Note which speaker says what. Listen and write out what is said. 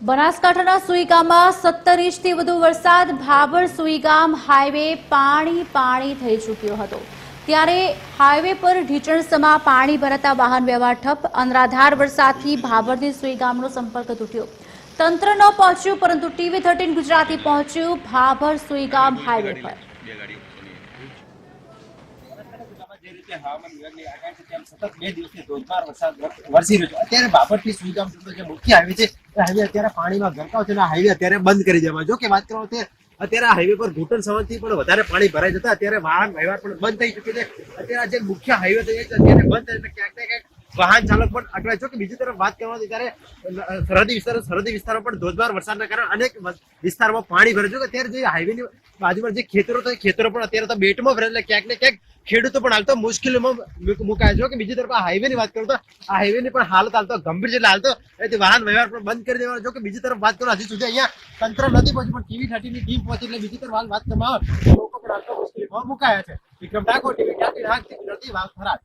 Speaker 1: બનાસકાંઠાના સુઈગામમાં સત્તર ઇંચથી વધુ વરસાદ, ભાભર સુઈગામ હાઈવે પાણી પાણી થઈ ચૂક્યો હતો. ત્યારે હાઈવે પર ઢીચણસમાં પાણી ભરાતા વાહન વ્યવહાર ઠપ, અનરાધાર વરસાદથી ભાભરથી સુઈગામનો સંપર્ક તૂટ્યો. તંત્ર ન પહોંચ્યું, પરંતુ ટીવી થર્ટીન ગુજરાતી પહોંચ્યું ભાભર સુઈગામ હાઈવે પર.
Speaker 2: અત્યારે બાબરથી સુઈગામ સુધીનો જે મુખ્ય હાઈવે છે, એ હાઈવે અત્યારે પાણીમાં ગરકાવ છે અને હાઈવે અત્યારે બંધ કરી દેવામાં જો કે વાત કરવામાં તે અત્યારે આ પર ઘૂંટણ સવારથી પણ વધારે પાણી ભરાઈ જતા, અત્યારે વાહન વ્યવહાર પણ બંધ થઈ ચૂક્યો છે. અત્યારે જે મુખ્ય હાઈવે છે અત્યારે ક્યાંક ક્યાંક વાહન ચાલક પણ અટવાય છે. કે બીજી તરફ વાત કરવામાં ત્યારે સરહદી વિસ્તારો સરહદી વિસ્તારો પણ ધોધમાર વરસાદના કારણે અનેક વસ- વિસ્તારોમાં પાણી ભરે છે. કે અત્યારે જે હાઈવેની બાજુમાં જે ખેતરો તો ખેતરો પણ અત્યારે તો બેટમાં ભરે એટલે ક્યાંક ને ક્યાંક ખેડૂતો પણ હાલ તો મુશ્કેલીમાં મુક- મુકાય છે. કે બીજી તરફ આ હાઈવે ની વાત કરું તો, આ હાઈવેની પણ હાલત હાલ ગંભીર છે. એટલે હાલ તો એથી વાહન વ્યવહાર પણ બંધ કરી દેવાનો જો કે બીજી તરફ વાત કરું, હજી સુધી અહીંયા તંત્ર નથી પહોંચ્યું, પણ ટીવી થર્ટી ની ટીમ પહોંચી એટલે બીજી તરફ હાલ વાત કરવામાં લોકો પણ હાલ મુશ્કેલીમાં મુકાયા છે. વિક્રમ ઠાકોર ટીવી થર્ટી વાત થરાદ